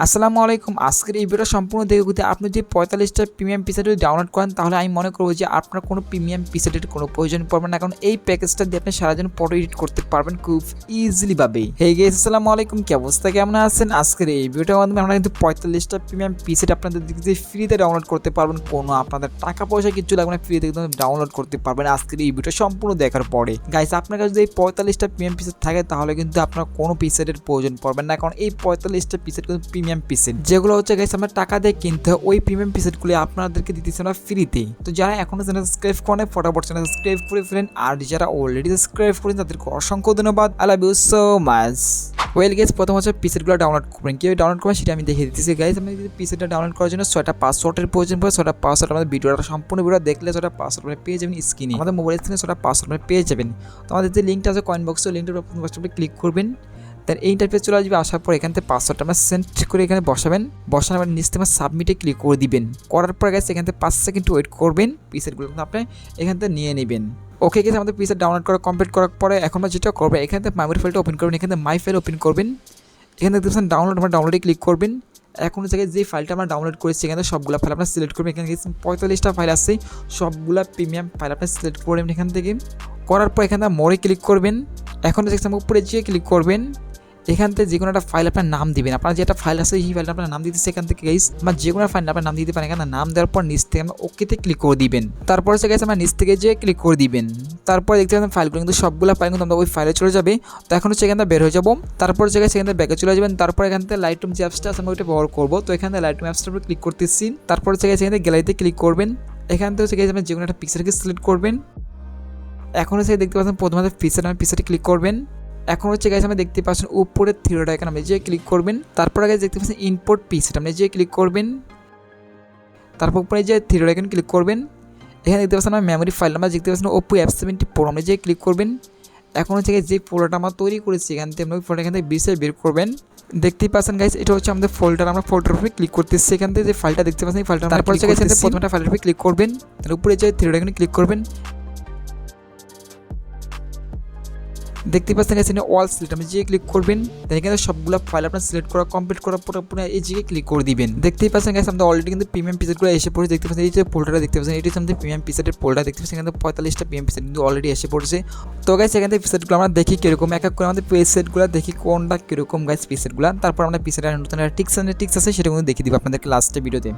আসসালামু আলাইকুম। আজকের এই ভিডিও সম্পূর্ণ দেখে ঘুরতে আপনি যদি পঁয়তাল্লিশটা প্রিমিয়াম পিসেট ডাউনলোড করেন, তাহলে আমি মনে করব যে আপনার কোনো প্রিমিয়াম পিসেটের কোনো প্রয়োজন পড়বে না। কারণ এই প্যাকেজটা দিয়ে আপনি সারাদিন ফটো এডিট করতে পারবেন খুব ইজিলি ভাবেই। হে গেস আসসালামু আলাইকুম। কি অবস্থা? কেমন আছেন? আজকের এই ভিডিওটার মাধ্যমে আমরা কিন্তু পঁয়তাল্লিশটা প্রিমিয়াম পিসেট আপনাদের দিক ফ্রিতে ডাউনলোড করতে পারবেন। কোনো আপনাদের টাকা পয়সা কিছু লাগবে না ফ্রিতে একদম ডাউনলোড করতে পারবেন আজকের এই ভিডিও সম্পূর্ণ দেখার পরে। গাইস আপনার কাছে যদি এই পঁয়তাল্লিশটা প্রিমিয়াম পিসেট থাকে, তাহলে কিন্তু আপনার কোনো পিসেটের প্রয়োজন পড়বে না। কারণ এই পঁয়তাল্লিশটা পিসেট কিন্তু প্রিমিয়াম পিসেট যেগুলো হচ্ছে গাইস আমরা টাকা দিয়ে কিনতে হয়, ওই প্রিমিয়াম পিসেটগুলি আপনাদেরকে দিতেছে আমরা ফ্রিতে তো যারা এখনও চ্যানেল সাবস্ক্রাইব করেন ফটাফট চ্যানেল সাবস্ক্রাইব করে ফেলেন। আর যারা অলরেডি সাবস্ক্রাইব করেন তাদেরকে অসংখ্য ধন্যবাদ। I love you so much well guess প্রথম হচ্ছে পিসেটগুলো ডাউনলোড করবেন। কীভাবে ডাউনলোড করবেন সেটা আমি দেখিয়ে দিতেছি গাইজ আমি যদি পিসেটটা ডাউনলোড করার জন্য ছয়টা পাসওয়ার্ডের প্রয়োজন পড়ে, ছয়টা পাসওয়ার্ড আমাদের ভিডিওটা সম্পূর্ণ ভিডিও দেখলে ছয়টা পাসওয়ার্ড মানে পেয়ে যাবেন স্ক্রিনে আমাদের মোবাইল স্ক্রিনে ছয়টা পাসওয়ার্ড মানে পেয়ে যাবেন। তো আমাদের যে লিঙ্কটা আছে কয়েন বক্সে প্রথমে ক্লিক করবেন। দেন এই ইন্টারফেস চলে আসবে, আসার পর এখান থেকে পাসওয়ার্ডটা আমরা সেন্ড করে এখানে বসাবেন। বসানোর পর নিচ থেকে সাবমিটে ক্লিক করে দিবেন। করার পর গেছে এখান থেকে পাঁচ সেকেন্ড ওয়েট করবেন। পিসেটগুলো কিন্তু আপনি এখান থেকে নিয়ে নেবেন। ওকে গেছে আমাদের পিসেট ডাউনলোড করা কমপ্লিট করার পরে এখন আমরা যেটা করব, এখান থেকে মেমোরি ফাইলটা ওপেন করবেন, এখান থেকে মাই ফাইল ওপেন করবেন। এখানে দেখতে পাচ্ছেন ডাউনলোড আমরা ডাউনলোডে ক্লিক করবেন। এখন জায়গায় যে ফাইলটা আমরা ডাউনলোড করেছি, এখানে সবগুলো ফাইল আপনার সিলেক্ট করবেন। এখানে পঁয়তাল্লিশটা ফাইল আছে, সবগুলা প্রিমিয়াম ফাইল আপনি সিলেক্ট করবেন এখান থেকে। করার পর এখানে মোড়ে ক্লিক করবেন। এখন দেখছেন উপরে যেয়ে ক্লিক করবেন। এখান থেকে যে কোনো একটা ফাইল আপনার নাম দিবেন। আপনার যেটা ফাইল আছে, সেই ফাইলটা আপনার নাম দিতে সেখান থেকে গাইস বা যে কোনো ফাইল আপনার নাম দিতে পারেন। এখানে নাম দেওয়ার পর নিচ থেকে ওকেতে ক্লিক করে দিবেন। তারপর সে গেছে আমরা নিচ থেকে যেয়ে ক্লিক করে দিবেন, তারপর দেখতে পাবেন ফাইলগুলো কিন্তু সবগুলো ফাইল কিন্তু আমরা ওই ফাইলে চলে যাবে। তো এখন এখান থেকে বের হয়ে যাব। তারপর জায়গায় সেখান থেকে ব্যাকে চলে যাবেন। তারপর এখান থেকে লাইট রুম যে অ্যাপসটা আছে, আমরা ওইটা ব্যবহার করব। তো এখান থেকে লাইট রুম অ্যাপসটার উপর ক্লিক করতেছি। তারপর জায়গায় সেখান থেকে গ্যালারিতে ক্লিক করবেন। এখান থেকে হচ্ছে আপনি যে কোনো একটা পিকচারকে সিলেক্ট করবেন। এখন হচ্ছে, দেখতে পাচ্ছেন, প্রথমে পিকচার নামে পিকচারটি ক্লিক করবেন। এখন হচ্ছে গাইজ আমরা দেখতে পাচ্ছেন উপরের থিরোটা এখানে আপনি যে ক্লিক করবেন তারপর আগে দেখতে পাচ্ছেন ইম্পোর্ট পিস এটা আপনি যে ক্লিক করবেন তারপর উপরে যে থিরোটা এখানে ক্লিক করবেন এখানে দেখতে পাচ্ছেন আমার মেমোরি ফাইল নাম্বার দেখতে পাচ্ছেন ওপো অ্যাপ সেভেন্টি প্রো আপনি যে ক্লিক করবেন এখন হচ্ছে যে ফোল্ডারটা আমরা তৈরি করেছি এখান থেকে আপনি ওই ফোল্ডার এখান থেকে বিশে বের করবেন দেখতেই পাচ্ছেন গাইজ এটা হচ্ছে আমাদের ফোল্ডার আমরা ফোল্ডার উপরে ক্লিক করতেছি এখান থেকে যে ফাইলটা দেখতে পাচ্ছেন এই ফাইলটা তারপর হচ্ছে প্রথমটা ফাইলের উপরে ক্লিক করবেন তার উপরে যে থ্রিডা এখানে ক্লিক করবেন দেখতে পাচ্ছেন এখানে অল সিলেক্ট আপনি যে ক্লিক করবেন দেন এখানে সবগুলো ফাইল আপনার সিলেক্ট করা কমপ্লিট করার পর আপনার এই জায়গায় ক্লিক করে দিবেন। দেখতেই পাচ্ছেন গেছে আমাদের অলরেডি কিন্তু প্রিমিয়াম পিসেটগুলো এসে পড়েছে, দেখতে পাচ্ছেন, এই যে পোল্ডারটা দেখতে পাচ্ছেন, এটি আমাদের প্রিমিয়াম পিসেটের পোল্ডার দেখতে পাচ্ছেন এখানে পঁয়তাল্লিশটা প্রিমিয়াম পিসেট কিন্তু অলরেডি এসে পড়েছে। তো গাইছে এখান থেকে পিসেটগুলো আমরা দেখি কীরকম, এক এক করে আমাদের পিসেটগুলো দেখি কোনটা কীরকম গাইস পিসেটগুলো তারপর আমরা পিসেটের নতুন টিক্স টিক্স আছে, সেটা কিন্তু দেখিয়ে দিব আপনাদেরকে লাস্টে ভিডিওতে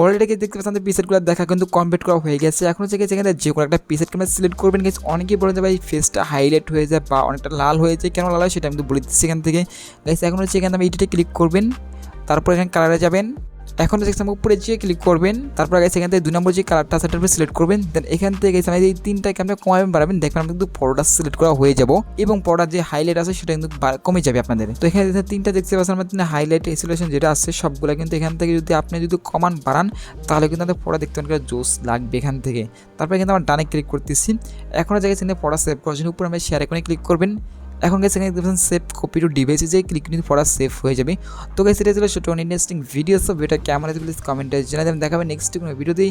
অলরেডি দেখতে পাচ্ছেন পিসেটগুলো দেখা কিন্তু কমপ্লিট করা হয়ে গেছে। এখন হচ্ছে গেছে এখানে যে কোনো একটা পিসেট ক্যামেরা সিলেক্ট করবেন গেছে অনেকেই বলে যে ভাই ফেসটা হাইলাইট হয়ে যায় বা অনেকটা লাল হয়ে যায়। কেন লাল হয় সেটা আমি তো বলে দিচ্ছি এখান থেকে। গেছে এখন হচ্ছে এখানে আমি এটিতে ক্লিক করবেন, তারপর এখানে কালারে যাবেন। এখন আমি উপরে যেয়ে ক্লিক করবেন, তারপর গেছে এখান থেকে দুই নম্বর যে কালারটা সেটার উপরে সিলেক্ট করবেন দেন এখান থেকে গেছে আমি এই তিনটাকে আপনি কমাবেন বাড়াবেন, দেখবেন আপনি কিন্তু পরোটা সিলেক্ট করা হয়ে যাব এবং পরোটার যে হাইলাইট আছে সেটা কিন্তু কমে যাবে আপনাদের। তো এখানে তিনটা দেখতে পাচ্ছেন, আমার তিনটা হাইলাইট এসোলেশন যেটা আছে সবগুলো কিন্তু এখান থেকে যদি আপনি যদি কমান বাড়ান, তাহলে কিন্তু আমাদের পড়া দেখতে অনেকটা জোস লাগবে এখান থেকে। তারপরে কিন্তু আমার ডানে ক্লিক করতেছি। এখনও জায়গায় চিনে পড়া সেভ করার জন্য উপরে আমি শেয়ার এখানে ক্লিক করবেন। এখন গেছে এখানে দেখবেন সেভ কপি টু ডিভাইসে যে ক্লিক কিন্তু পড়া সেভ হয়ে যাবে। তো গেছে এটা ছিল ছোটো ইন্টারেস্টিং ভিডিও সব ভিডিওটা কেমন আছে প্লিজ কমেন্টে জানাতে আমি দেখাবে নেক্সট কোনো ভিডিওতেই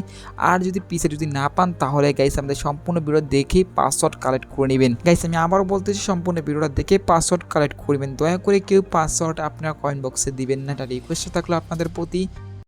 আর যদি পিসে যদি না পান, তাহলে গাইস আমাদের সম্পূর্ণ ভিডিও দেখে পাসওয়ার্ড কালেক্ট করে নেবেন। গাইস আমি আবারও বলতেছি সম্পূর্ণ ভিডিওটা দেখে পাসওয়ার্ড কালেক্ট করবেন দয়া করে কেউ পাসওয়ার্ড আপনার কয়েন বক্সে দিবেন না। এটা রিকোয়েস্ট থাকল আপনাদের প্রতি।